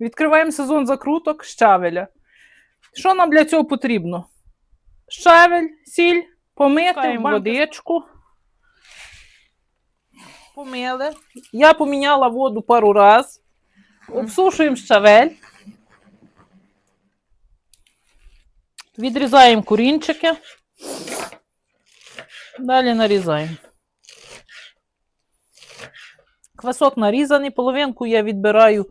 Відкриваємо сезон закруток щавеля. Що нам для цього потрібно? Щавель, сіль, помити, Пускаємо водичку. Помили. Я поміняла воду пару раз. Обсушуємо щавель. Відрізаємо корінчики. Далі нарізаємо. Квасок нарізаний, половинку я відбираю,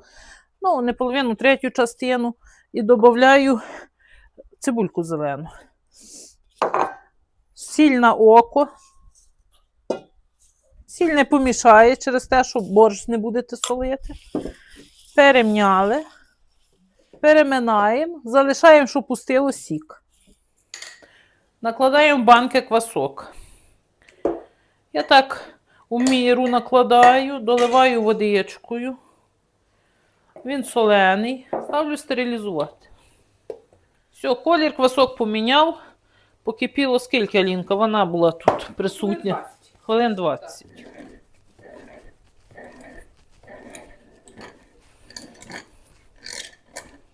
ну, не половину, третю частину і додаю цибульку зелену. Сіль на око. Сіль не помішає через те, що борщ не будете солити. Перемняли. Переминаємо, залишаємо, щоб пустило сік. Накладаємо банки квасок. Я так у міру накладаю, доливаю водичкою. Він солений. Ставлю стерилізувати. Все, колір квасок поміняв. Покипіло скільки Алінка? Вона була тут присутня. Хвилин 20.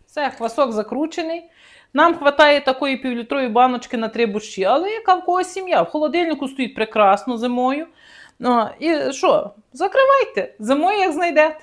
Все, квасок закручений. Нам вистачає такої півлітрової баночки на три борщі. Але яка в когось сім'я? В холодильнику стоїть прекрасно зимою. Ну, і що? Закривайте. Зимою як знайдете.